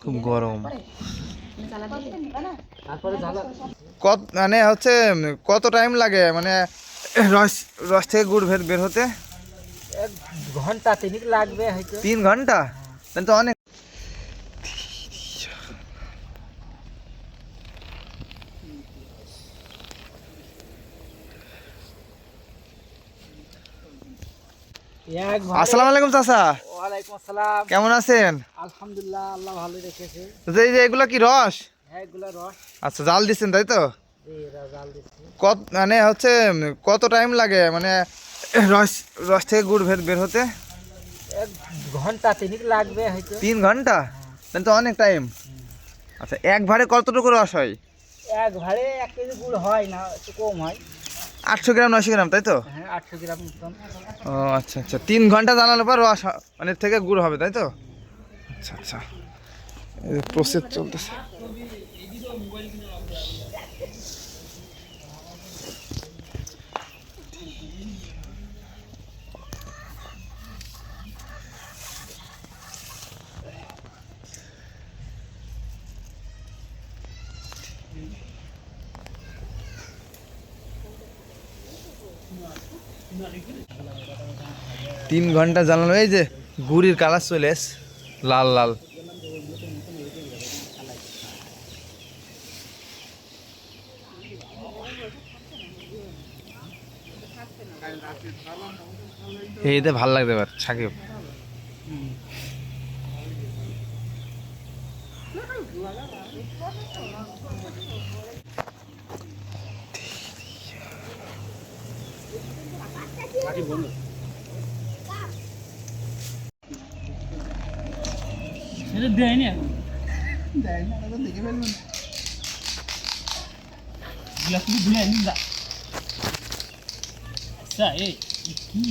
খুব গরম। কত মানে হচ্ছে কত টাইম লাগে? মানে রস রস থেকে গুড় বের বের হতে? এক ঘণ্টা তিনিক লাগবে হয়তো। তিন ঘণ্টা? তো অনেক আসসালামু আলাইকুম চাচা। ওয়ালাইকুম আসসালাম। কেমন আছেন? আলহামদুলিল্লাহ আল্লাহ ভালো রেখেছে। তো যে এগুলো কি রস? হ্যাঁ এগুলো রস। আচ্ছা জাল দিচ্ছেন তাই তো? কত মানে হচ্ছে কত টাইম লাগে? মানে রস রস থেকে গুড় বের বের হতে? এক ঘণ্টা তিনিক লাগবে হয়তো। তিন ঘণ্টা? তাহলে তো অনেক টাইম। আচ্ছা এক ভাড়ে কতটুকু রস হয়? এক ভাড়ে এক কেজি গুড় হয় না একটু কম হয়। আটশো গ্রাম নশো গ্রাম তাই তো? হ্যাঁ ও আচ্ছা আচ্ছা। তিন ঘণ্টা জানালে পর রস মানে থেকে গুড় হবে তাই তো? আচ্ছা আচ্ছা। প্রসেস চলতেছে। তিন ঘণ্টা জ্বালানো, এই যে গুড়ির কালার চলে এস, লাল লাল। এইতে ভালো লাগবে এবার সাকিব এটা দেয়নি গ্লাস ধুয়ে আনি যা। আচ্ছা এই কি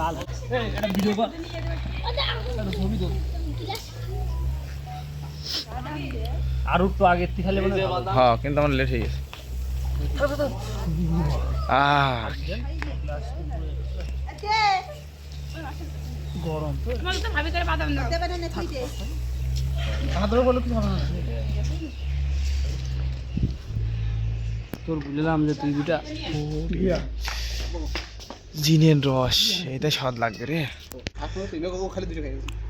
লাল। এটা ভিডিও কর। ছবি তো আর একটু আগের থেকে খালি মানে হ্যাঁ কিন্তু আমার লেট হয়ে গেছে। গরম তো। তোমাকে তো ভাবি করে বাদাম দাও। দেবে না ফ্রিজে আমাদেরও বলো কি হবে না তোর বুঝলাম যে তুই দুটা জিনের রস এটা স্বাদ লাগবে রে। এই দুটা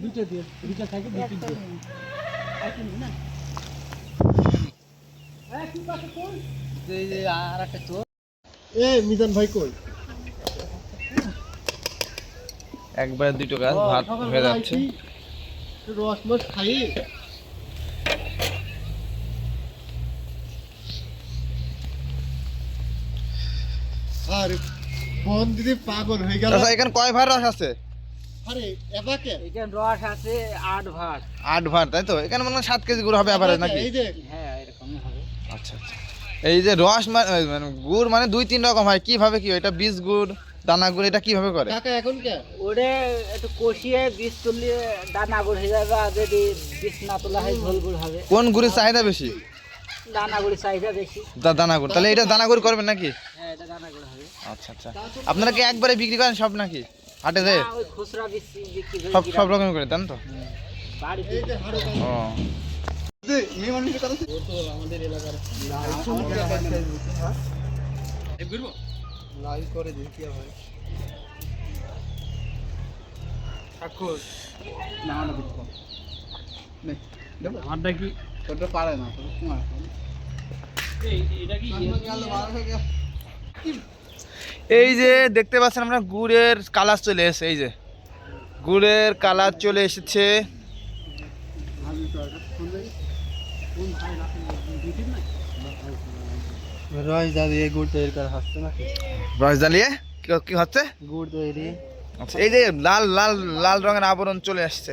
দুইটা দিয়ে দুইটা থাকে চোর। এ মিজান ভাই কই? একবার দুটো গাছ ভাত হয়ে যাচ্ছে। রস মস খাই। আরে দিদি পাগল হয়ে গেল। আচ্ছা এখানে কয় ভার রস আছে? আরে এবাকে? এখানে রস আছে আট ভার আট ভার তাই তো? এখানে মনে হয় সাত কেজি গুড় হবে আবার নাকি? এই যে হ্যাঁ এরকমই হবে। আচ্ছা আচ্ছা। এই যে রস মানে গুড় মানে দুই তিন রকম হয় কীভাবে কি? এটা বীজ গুড় দানা গুড় এটা কীভাবে করে? কাকা এখন কে? ওরে একটু কষিয়ে বীজ তুলিয়ে দানা গুড় হয়ে যাবে আর যদি বীজ না তোলা হয় ঝোল গুড় হবে। কোন গুড়ের চাহিদা বেশি? দানা গুড়ি চাহিদা বেশি। দানা গুড়। তাহলে এটা দানা গুড় করবেন নাকি? হ্যাঁ এটা দানা গুড় হবে। আচ্ছা আচ্ছা। আপনারা কি একবারে বিক্রি করেন সব নাকি? হাটে যে? খুচরা বিক্রি বিক্রি করে সব সব রকম করে দেন তো? ও। আমারটা কি? তোরটা পারে না তোর কুমার। এটা কি? এই যে দেখতে পাচ্ছেন আমরা গুড়ের কালার চলে এসেছে এই যে। গুড়ের কালার চলে এসেছে। রস দাদি এই গুড় তৈরি করা হচ্ছে নাকি? রস জ্বালিয়ে? কি কি হচ্ছে? গুড় তৈরি। আচ্ছা এই যে লাল লাল লাল রঙের আবরণ চলে আসছে।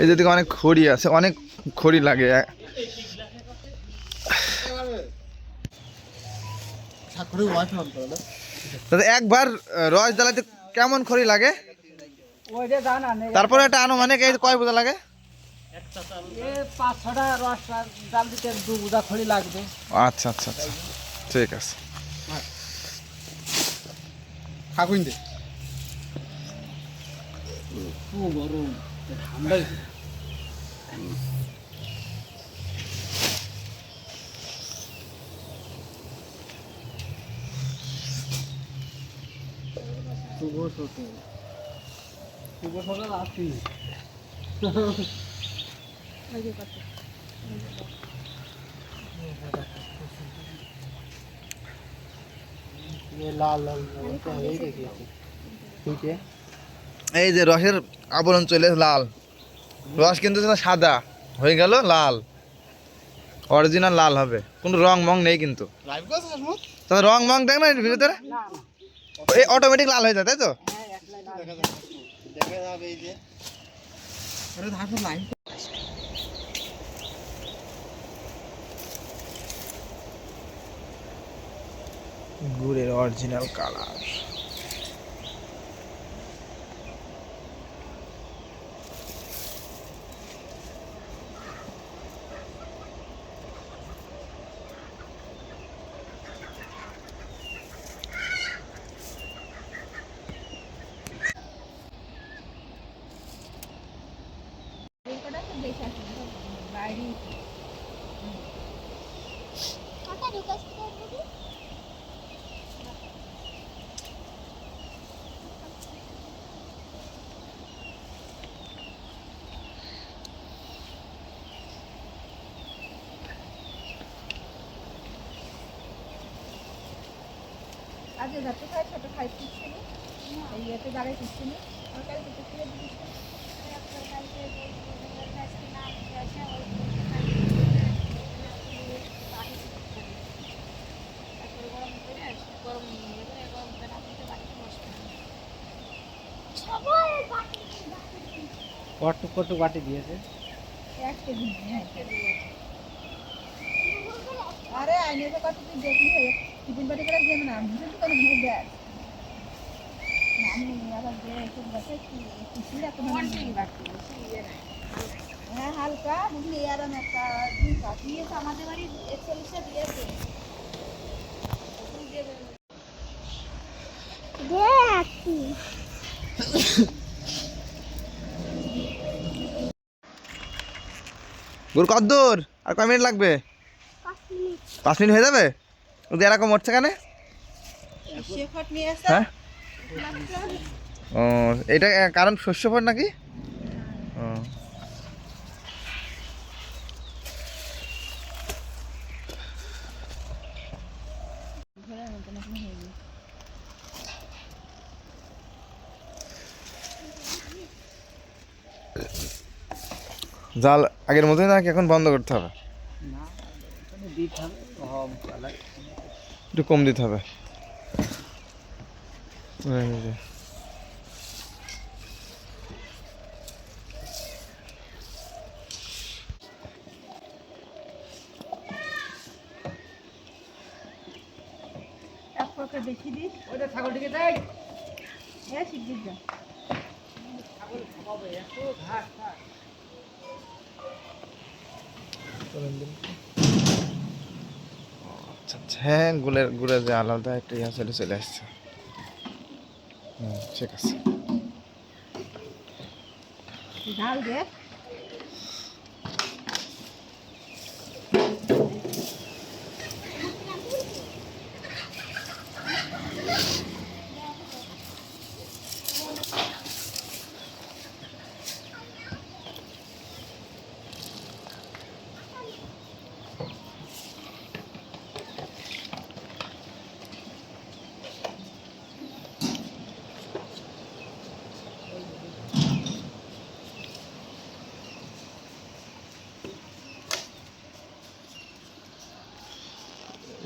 এই দিকে অনেক খড়ি আছে অনেক খড়ি লাগে। দাদা একবার রস জ্বালাতে কেমন খড়ি লাগে? তারপরে একটা আনুমানিক এই কয় বোঝা লাগে? আচ্ছা আচ্ছা আচ্ছা। ঠিক আছে। ঠাকুর দে। গরম ঠান্ডা শুভ ছোট শুভ সকাল আছি লাল লাল এই দেখি। ঠিক আছে এই যে রসের আবরণ চলে লাল। রস কিন্তু সাদা হয়ে গেল লাল। অরিজিনাল লাল হবে। কোনো রং মং নেই কিন্তু। তাহলে রং মং দেখ না ভিতরে? এই অটোমেটিক লাল হয়ে যায় তাই তো? দেখা যাবে। এই যে। আরে ধাকু লাইন। গুড়ের অরিজিনাল কালার আজ যাতে খাই ছোট খাই পিছিয়ে এই ইয়েতে দাঁড়াই পিছিয়ে আর কাল কিছু খেয়ে দিচ্ছি কত কত বাটি দিয়েছে? এক কেজি আরে আইনে তো কত তুই দেখলি টিফিন বাটি করে দিয়ে না বুঝলি তো কোনো ভেবে দেখ আমি আবার দিয়ে একটু বসে কি কিছু রাখতে হ্যাঁ হালকা বুঝলি? আর একটা কাপ দিয়েছে আমাদের বাড়ির একচল্লিশটা দিয়েছে গুড় কদ্দূর আর কয় মিনিট লাগবে? পাঁচ মিনিট হয়ে যাবে? এরকম হচ্ছে কেন? হ্যাঁ? ও, এটা কারণ শস্য ফল নাকি? ও। জাল আগের মতোই নাকি এখন বন্ধ করতে হবে দিতে হবে হম চালাই একটু কম দিতে হবে। এই যে। এক পকেট বেশি দিস ওইটা ছাগলটিকে দেয়। হ্যাঁ শিগগির যা। ছাগল খাওয়াবে এত ঘাস ঘাস। হ্যাঁ গুলের গুড়ে যে আলাদা একটা ইয়া চলে চলে আসছে। হুম, ঠিক আছে। ঢাল দে।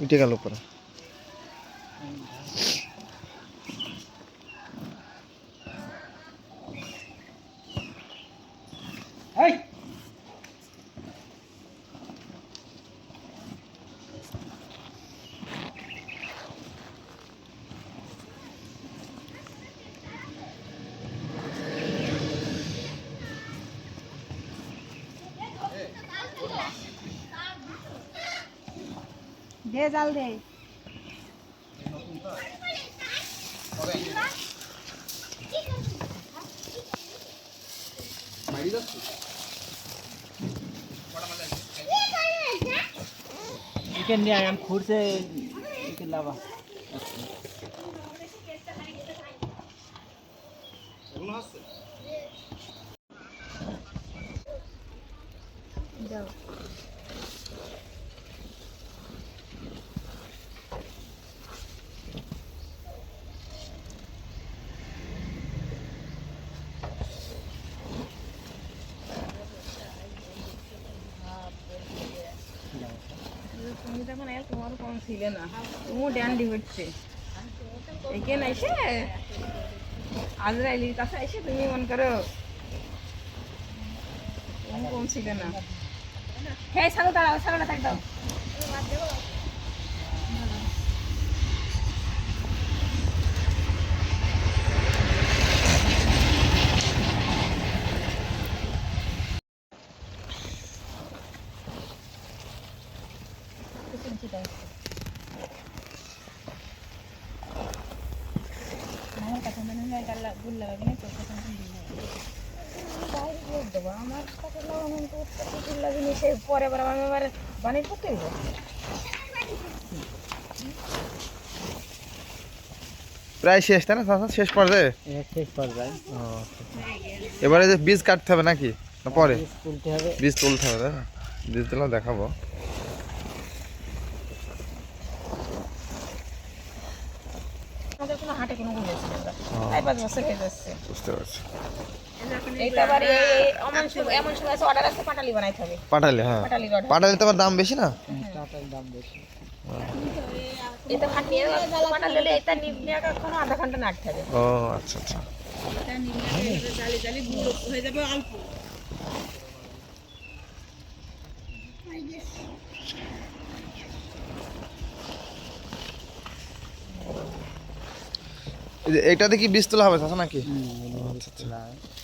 উঠে গেল পরে। দে জাল দে চিকেন নিয়ে আয়, আমি খুঁড়ছে চিকেন লাভা যাও তুমি তখন এর তোমার কম ছিলে না। তুমিও ড্যান্ডি হচ্ছে। এখানে এসে আজরাইলির কাছে এসে তুমি মনে করো তুমি কম ছিলে না। হ্যাঁ ছাড়ো, দাঁড়াও ছাগলটা থাক দাও আমার কথা মনে হয় গাল্লা গুল লাগাবি না তোর কথা মনে দেবো আমার কথা লাগানো তো গুল লাগিনি সে পরে আবার বানিয়ে পড়তে প্রায় শেষ তাই না শেষ পর্যায়ে? শেষ পর্যায়ে। এবারে যে বীজ কাটতে হবে নাকি? না পরে? তুলতে হবে। বীজ তুলতে হবে তাই না? বীজ তুলে দেখাবো। হয়ে বুঝতে পারছি। পাটালি হ্যাঁ। তো দাম বেশি না? দাম বেশি ও আচ্ছা আচ্ছা। যে কি বীজ তোলা হবে নাকি? আচ্ছা, আচ্ছা।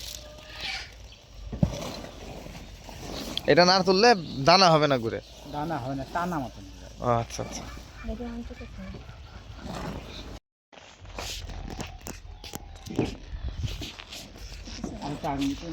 এটা না তুললে দানা হবে না ঘুরে দানা হবে না টানা মতন ও আচ্ছা আচ্ছা। আমি তো আগে নিতে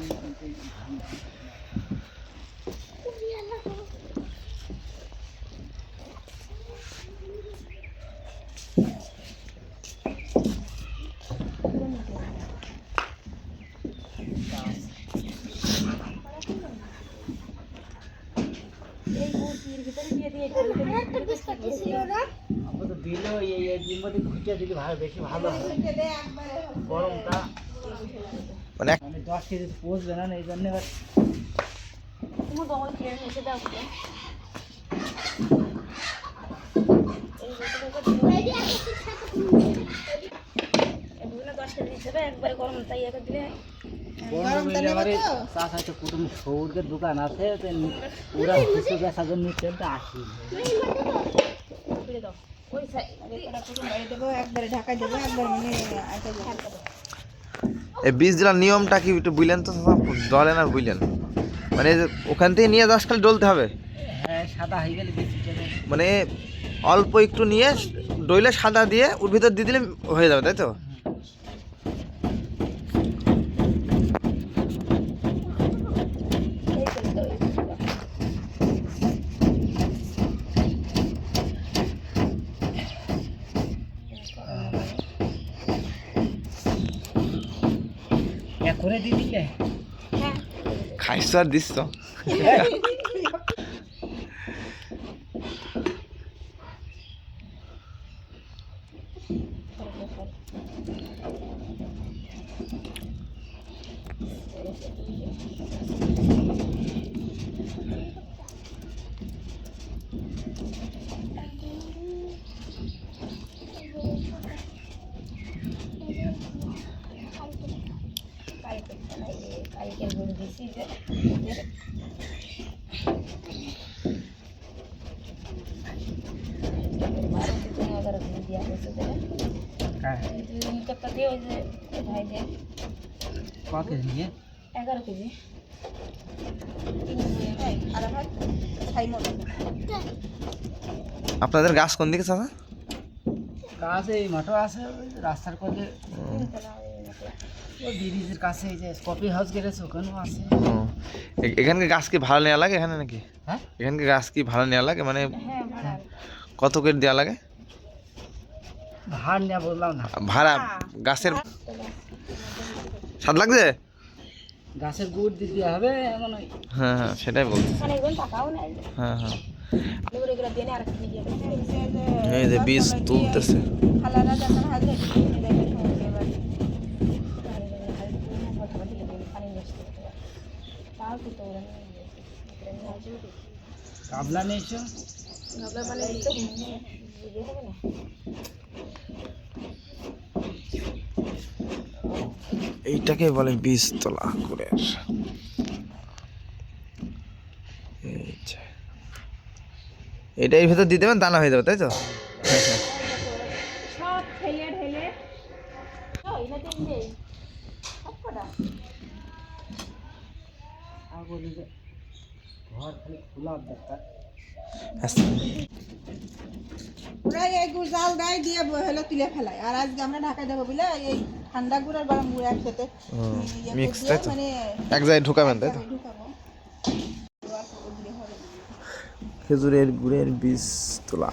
আমরা তো দিলেও এই এই ডিমটি ঘুচিয়ে দিলে ভালো বেশি ভালো হয়। গরমটা মানে এক- মানে দশ কেজি পচবে না এই জন্য এবার এগুলো দশ কেজি হিসেবে একবারে গরম তাই এটা দিলে গরম দিলে এবারে চাষ আছে কুটুম সৌরকের দোকান আছে তো ওরা কিছু বেচার জন্য নিচ্ছে তো আসি এই বীজ দেওয়ার নিয়মটা কি একটু বুঝলেন তো দলেন আর না বুঝলেন? মানে ওখান থেকে নিয়ে দশ খালি ডলতে হবে? হ্যাঁ সাদা গেলে বেশি চলে মানে অল্প একটু নিয়ে ডইলে সাদা দিয়ে ওর ভিতর দিয়ে দিলে হয়ে যাবে তাই তো? Kısa distan. Thank you. काय करते नाही काय केलं दिसी जर क्या के लिए एगारो के जी আপনাদের গাছ কোন দিকে চাচা গাছ এই মাঠে আছে রাস্তার কোলে ব্রিজের কাছে এই যে কফি হাউস গেছে ওখানেও আছে। এখানকে গাছ কি ভাড়া নেওয়া লাগে এখানে নাকি? হ্যাঁ? এখানকে গাছ কি ভাড়া নেওয়া লাগে? মানে হ্যাঁ কত করে দেওয়া লাগে? ভাড় নেওয়া বললাম না। ভাড়া গাছের স্বাদ লাগছে গাছের গুড় দিতে হবে এমন হ্যাঁ হ্যাঁ সেটাই বলছি হ্যাঁ হ্যাঁ। এই যে বীজ তুলতেছে। কাবলা নেই এসো এইটাকে বলে বীজ তোলা করে এটাই ভেতর দিয়ে দেবেন দানা হয়ে যাবে তাই তো? সব ঠেলে ঠেলে আর বলি যে ঘর খালি খোলা দরকার। ওরা এই গুজাল দেয় দিয়ে হলো তুলে ফেলায়। আর আজকে আমরা ঢাকা দেবো বুঝলে? এই ঠান্ডা গুড় আর গরম গুড় একসাথে। মিক্স তাই তো? মানে এক জায়গায় ঢুকাবেন তাই তো? খেজুরের গুড়ের বীজ তোলা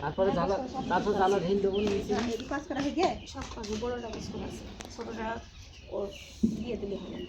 তারপরে জ্বালা তারপর জ্বালা ঢেল দেবো কাজ করা গিয়ে সব কাজে বড়টা আছে ছোটটা ও দিয়ে দিলে হবে।